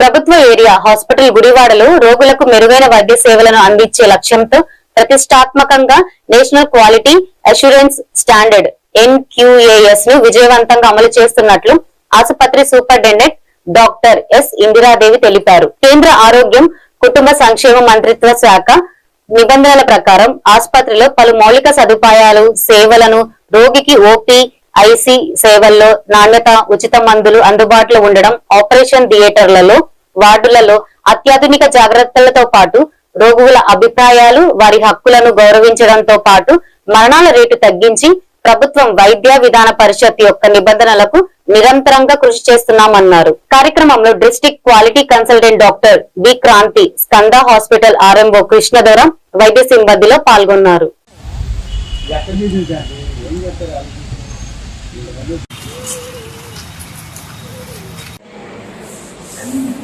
ప్రభుత్వ area hospital గుడివాడలో రోగులకు మెరుగైన వైద్య సేవలను అందించే లక్ష్యంతో ప్రతిష్టాత్మకంగా నేషనల్ క్వాలిటీ అష్యూరెన్స్ స్టాండర్డ్ ఎన్క్యూఏఎస్ను విజయవంతంగా అమలు చేస్తున్నట్లు ఆసుపత్రి సూపరింటెండెంట్ డాక్టర్ ఎస్ ఇందిరాదేవి తెలిపారు. కేంద్ర ఆరోగ్యం కుటుంబ సంక్షేమ మంత్రిత్వ శాఖ నిబంధనల ప్రకారం ఆసుపత్రిలో పలు మౌలిక సదుపాయాలు సేవలను రోగికి ఓపీ ఐసీ సేవల్లో నాణ్యత ఉచిత మందులు అందుబాటులో ఉండడం ఆపరేషన్ థియేటర్లలో వార్డులలో అత్యాధునిక జాగ్రత్తలతో పాటు రోగుల అభిప్రాయాలు వారి హక్కులను గౌరవించడంతో పాటు మరణాల రేటు తగ్గించి ప్రభుత్వం వైద్య విధాన పరిషత్ యొక్క నిబంధనలకు నిరంతరంగా కృషి చేస్తున్నామన్నారు. కార్యక్రమంలో district quality consultant doctor B Kranthi Skanda hospital RMO Krishnadharam వైద్య సిబ్బందిలో పాల్గొన్నారు. ఇక్కడ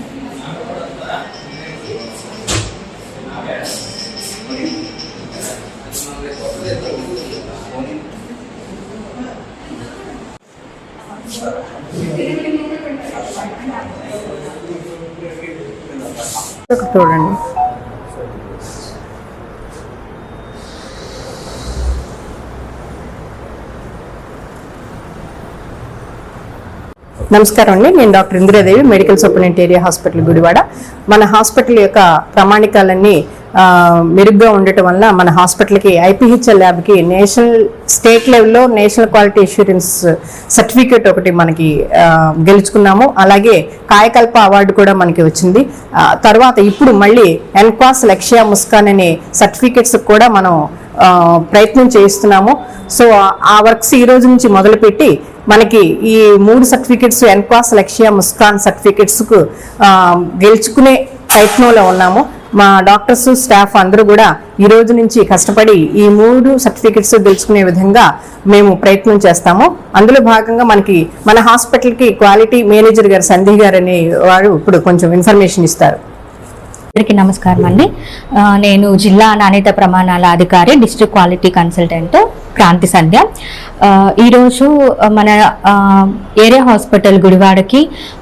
చూడండి. నమస్కారం అండి. నేను doctor Indiradevi medical superintendent area hospital Gudivada. మన హాస్పిటల్ యొక్క ప్రామాణికాలన్నీ మెరుగ్గా ఉండటం వల్ల మన హాస్పిటల్కి ఐపీహెచ్ఎల్ ల్యాబ్కి నేషనల్ స్టేట్ లెవెల్లో నేషనల్ క్వాలిటీ ఇన్సూరెన్స్ సర్టిఫికేట్ ఒకటి మనకి గెలుచుకున్నాము. అలాగే కాయకల్ప అవార్డు కూడా మనకి వచ్చింది. తర్వాత ఇప్పుడు మళ్ళీ ఎన్క్వాస్ లక్ష్య ముస్కాన్ అనే సర్టిఫికేట్స్ కూడా మనం ప్రయత్నం చేయిస్తున్నాము. సో ఆ- ఆ వర్క్స్ ఈ రోజు నుంచి మొదలుపెట్టి మనకి ఈ మూడు సర్టిఫికెట్స్ ఎన్క్వాస్ లక్ష్య ముస్కాన్ సర్టిఫికెట్స్కు గెలుచుకునే ప్రయత్నంలో ఉన్నాము. మా డాక్టర్స్ స్టాఫ్ అందరూ కూడా ఈ రోజు నుంచి కష్టపడి ఈ మూడు సర్టిఫికెట్స్ గెలుచుకునే విధంగా మేము ప్రయత్నం చేస్తాము. అందులో భాగంగా మనకి మన హాస్పిటల్కి క్వాలిటీ మేనేజర్ గారు సంధి గారు అనే వారు ఇప్పుడు కొంచెం ఇన్ఫర్మేషన్ ఇస్తారు. అందరికీ నమస్కారం అండి. నేను జిల్లా నాణ్యత ప్రమాణాల అధికారి district quality consultant Kranthi Sandhya. ఈరోజు మన ఏరియా హాస్పిటల్ గుడివాడకి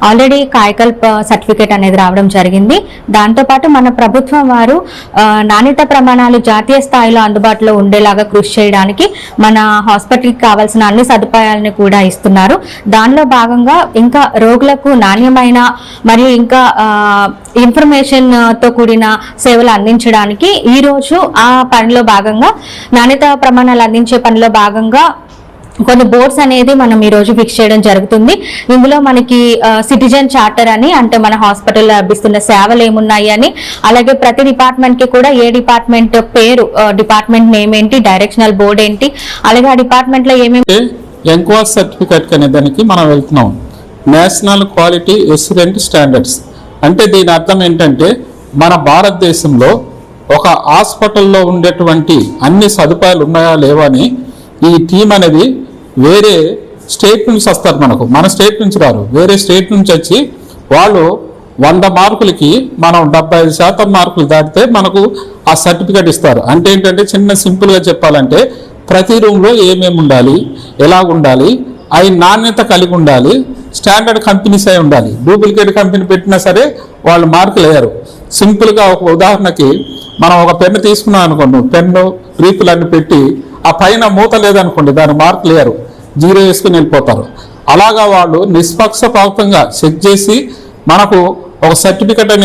ఆల్రెడీ కాయకల్ప సర్టిఫికేట్ అనేది రావడం జరిగింది. దాంతోపాటు మన ప్రభుత్వం వారు నాణ్యత ప్రమాణాలు జాతీయ స్థాయిలో అందుబాటులో ఉండేలాగా కృషి చేయడానికి మన హాస్పిటల్కి కావాల్సిన అన్ని సదుపాయాలను కూడా ఇస్తున్నారు. దానిలో భాగంగా ఇంకా రోగులకు నాణ్యమైన మరియు ఇంకా ఇన్ఫర్మేషన్తో కూడిన సేవలు అందించడానికి ఈ రోజు ఆ పనిలో భాగంగా నాణ్యత ప్రమాణాలు అందించే పనిలో భాగంగా కొన్ని బోర్డ్స్ అనేది మనం ఈ రోజు ఫిక్స్ చేయడం జరుగుతుంది. ఇందులో మనకి సిటిజన్ చార్టర్ అని అంటే మన హాస్పిటల్లో లభిస్తున్న సేవలు ఏమున్నాయి అని అలాగే ప్రతి డిపార్ట్మెంట్కి కూడా ఏ డిపార్ట్మెంట్ పేరు డిపార్ట్మెంట్ నేమ్ ఏంటి డైరెక్షనల్ బోర్డ్ ఏంటి అలాగే ఆ డిపార్ట్మెంట్లో ఏమేమి ఎంక్వైర్ సర్టిఫికేట్ అనే దానికి మనం వెళ్తున్నాం. National quality assurance standards. అంటే దీని అర్థం ఏంటంటే మన భారతదేశంలో ఒక హాస్పిటల్లో ఉండేటువంటి అన్ని సదుపాయాలు ఉన్నాయా లేవా అని ఈ టీం అనేది వేరే స్టేట్ నుంచి వస్తారు మనకు. మన స్టేట్ నుంచి రారు. వేరే స్టేట్ నుంచి వచ్చి వాళ్ళు వంద మార్కులకి మనం డెబ్బై ఐదు శాతం మార్కులు దాటితే మనకు ఆ సర్టిఫికేట్ ఇస్తారు. అంటే ఏంటంటే చిన్న సింపుల్గా చెప్పాలంటే ప్రతి రూమ్లో ఏమేమి ఉండాలి ఎలా ఉండాలి అవి నాణ్యత కలిగి ఉండాలి స్టాండర్డ్ కంపెనీస్ అయి ఉండాలి. డూప్లికేట్ కంపెనీ పెట్టినా సరే వాళ్ళు మార్కులు వేయరు. సింపుల్గా ఒక ఉదాహరణకి మనం ఒక పెన్ను తీసుకున్నాం అనుకోండి పెన్ను రీపులన్నీ పెట్టి ఆ పైన మూత లేదనుకోండి దాని మార్కు లేరు. జీరో వేసుకుని వెళ్ళిపోతారు. అలాగా వాళ్ళు నిష్పక్షపాతంగా చెక్ చేసి మనకు ఒక సర్టిఫికెట్ అనేది